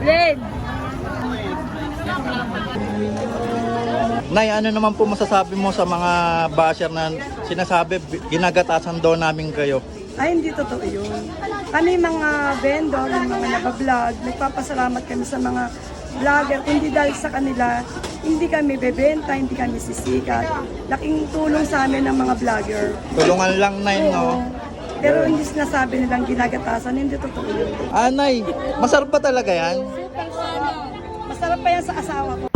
Red. Nay, ano naman po masasabi mo sa mga basher na sinasabi bi- ginagatasan daw namin kayo? Ay, hindi totoo yun. Kami mga vendor, yung mga nabablog, nagpapasalamat kami sa mga vlogger. Kundi dahil sa kanila, hindi kami bebenta, hindi kami sisikat. Laking tulong sa amin ng mga vlogger. Tulungan lang, Nay, no? Pero hindi sinasabi nilang ginagatasan, hindi totoo yun. Ah, Nay, masarap ba talaga yan? Masarap pa yan sa asawa ko.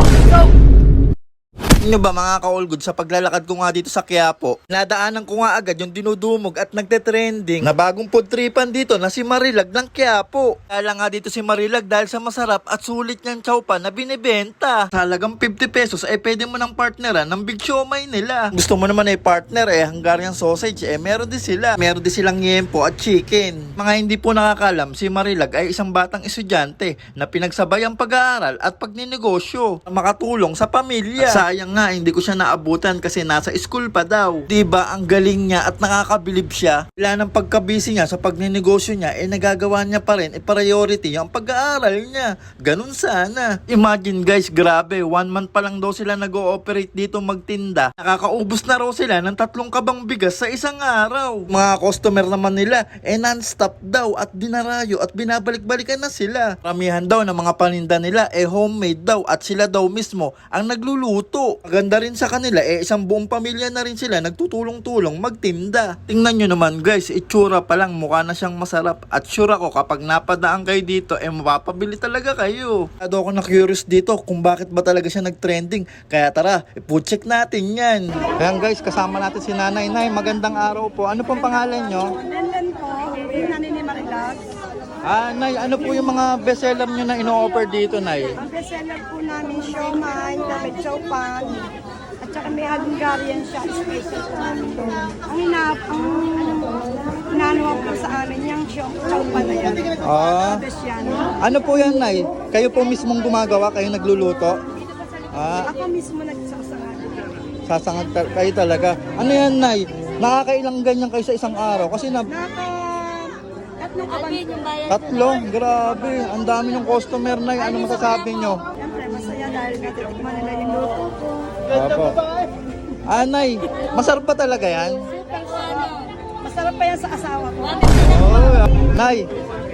Inyo ba mga ka-all good sa paglalakad ko nga dito sa Quiapo, nadaanan ko nga agad yung dinudumog at nagte-trending na bagong food tripan dito na si Marilag ng Quiapo. Kaya nga dito si Marilag dahil sa masarap at sulit niyang chowpan na binibenta. Sa halagang 50 pesos ay pwede mo ng partneran ng big siomay nila. Gusto mo naman ay partner eh, Hungarian sausage eh, meron din sila. Meron din silang yempo at chicken. Mga hindi po nakakalam, si Marilag ay isang batang estudyante na pinagsabay ang pag-aaral at pagninegosyo na makatulong sa pamilya. At sayang nga, hindi ko siya naabutan kasi nasa school pa daw. 'Di ba ang galing niya at nakakabilib siya. Wala ng pagkabisi niya sa pagninegosyo niya, eh nagagawa niya pa rin, eh priority yung pag-aaral niya. Ganun sana. Imagine guys, grabe, one month pa lang daw sila nag-ooperate dito magtinda. Nakakaubos na raw sila ng tatlong kabang bigas sa isang araw. Mga customer naman nila, eh non-stop daw at dinarayo at binabalik-balikan na sila. Ramihan daw ng mga paninda nila, eh homemade daw at sila daw mismo ang nagluluto. Maganda rin sa kanila, eh isang buong pamilya na rin sila nagtutulong-tulong magtinda. Tingnan nyo naman guys, itsura pa lang mukha na siyang masarap at sure ako kapag napadaan kayo dito, eh mapapabili talaga kayo. Kado ako na curious dito kung bakit ba talaga siya nag-trending. Kaya tara, ipo-check natin yan. Ayan guys, kasama natin si Nanay. Nay, magandang araw po. Ano pong pangalan nyo? Nenden po, Marilag. Ah, Nay, ano po yung mga bestseller nyo na ino-offer dito, Nay? Ang bestseller po namin, siomay, dapat chowpan, at saka may Hungarian siya, special po namin. Ang ina, ang inanuwa po sa amin, yung chowpan na yan. Ah, Best yan. ano po yan, Nay? Kayo po mismong gumagawa, kayo nagluluto? Ah, Ako mismo nagsasangan. sasangag ta- kayo talaga. Ano yan, Nay? Nakakailang ganyan kayo sa isang araw? Kasi na, Naka, tatlong kaban. tatlo, grabe. Ang dami ng customer, Nay. Ano masasabi nyo? Siyempre, masaya dahil natitikman nila yung luto ko. Opo. Ah, Nay, masarap ba talaga yan? Masarap pa yan sa asawa ko. Oh, Nay,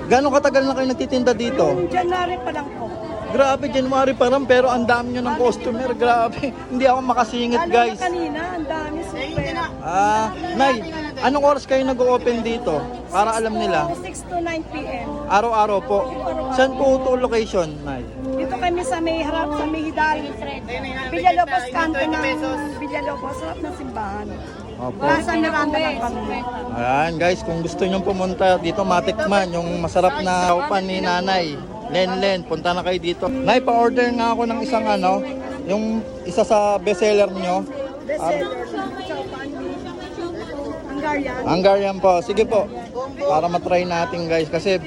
gano'ng katagal na kayo nagtitinda dito? January pa lang po. Grabe, January pa lang, pero ang dami nyo ng customer. Grabe, hindi ako makasingit, Lalo guys. na kanina, ang dami super. Ah, Nay, anong oras kayo nag-open dito? Para alam nila. 6 to 9 p.m. Araw-araw po. Saan po ito location, Nay? Dito kami sa may harap, sa may hidal. Villalobos, kanto ng Villalobos, harap ng simbahan. Opo. Plaza Miranda ng kami. Ayan, guys, kung gusto nyo pumunta dito, matikman yung masarap na upan ni Nanay. Len Len, punta na kayo dito. Nay, pa-order nga ako ng isang ano, yung isa sa bestseller nyo. Bestseller, Chowpan, Hungarian. Hungarian po. Sige po. Para matry natin guys. Kasi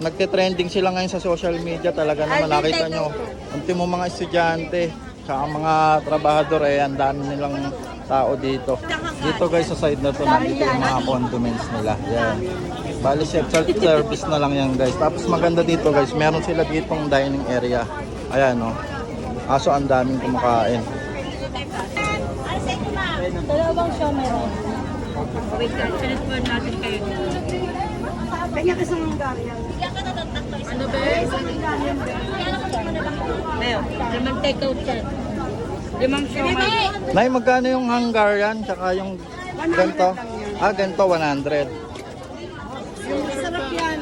nagte-trending sila ngayon sa social media. Talaga naman nakita nyo. Ultimo mga estudyante. Tsaka mga trabahador eh. Ang dami nilang tao dito. Dito guys sa side na to. Nandito yung mga condiments nila. Yan. Bali self-service na lang yan guys. Tapos maganda dito guys. Meron sila ditong dining area. Ayan no. Aso ang daming kumakain. Wait, transfer natin kayo. Kanya kasi Hungarian. Ano ba? Leo, limang take out set. Limang meron. Nay, magkano yung Hungarian tsaka yung ganito? Ah, ganito 100. Masarap yan.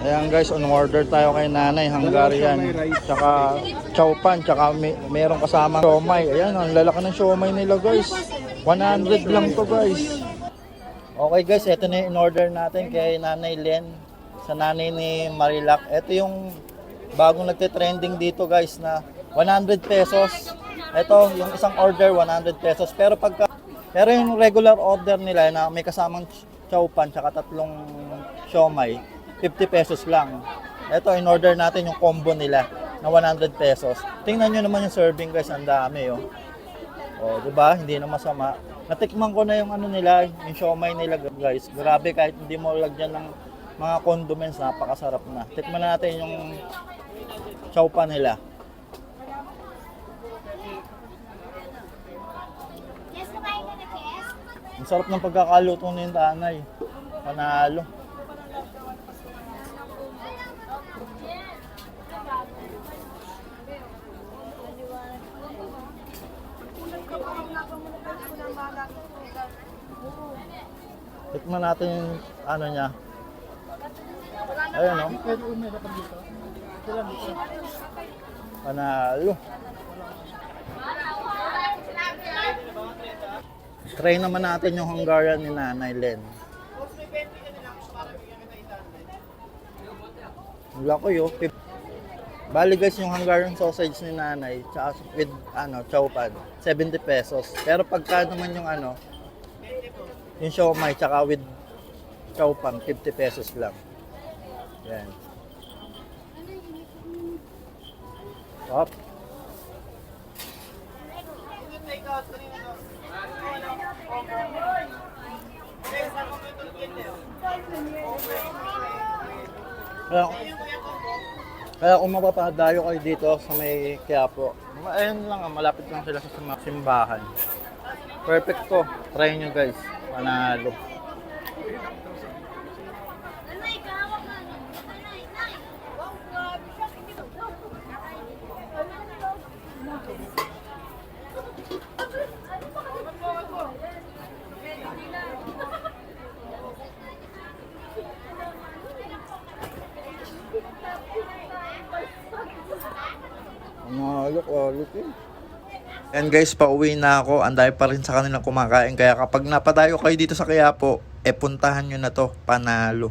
Ayan guys, on order tayo kay nanay, Hungarian. Tsaka chowpan, tsaka may, meron kasama siomay. Ayan, ang lalaki ng siomay nila guys. 100 lang to guys. Okay guys, ito na yung in order natin kay Nanay Len sa nanay ni Marilac. Ito yung bagong nagte-trending dito guys na 100 pesos. Ito, yung isang order 100 pesos. Pero pagka pero yung regular order nila na may kasamang chowpan tsaka tatlong siomay, 50 pesos lang. Ito, in order natin yung combo nila na 100 pesos. Tingnan nyo naman yung serving guys, ang dami oh. Oh, 'di ba? Hindi na masama. Natikman ko na yung ano nila, yung siomay nila guys. Grabe kahit hindi mo lagyan ng mga condiments, napakasarap na. Tikman na natin yung chow pa nila. Ang sarap ng pagkakaluto ni tanay. Panalo. Tikman natin yung ano niya. Ayun, no? Panalo. Try naman natin yung Hungarian ni Nanay Len. Wala ko yun. Bali guys, yung Hungarian sausage ni Nanay, tsaka with ano, chow pad, 70 pesos. Pero pagka naman yung ano, yung siomay, tsaka with chow pan, 50 pesos lang. Yan. Top. Kaya, kaya kung mapapadayo kayo dito sa may Quiapo, ayun lang, malapit lang sila sa sim- simbahan. Perfect to. Try nyo guys. Panalo. Panalo quality. And guys, pauwi na ako. Anday pa rin sa kanilang kumakain. Kaya kapag napadayo kayo dito sa Quiapo, eh puntahan nyo na to. Panalo.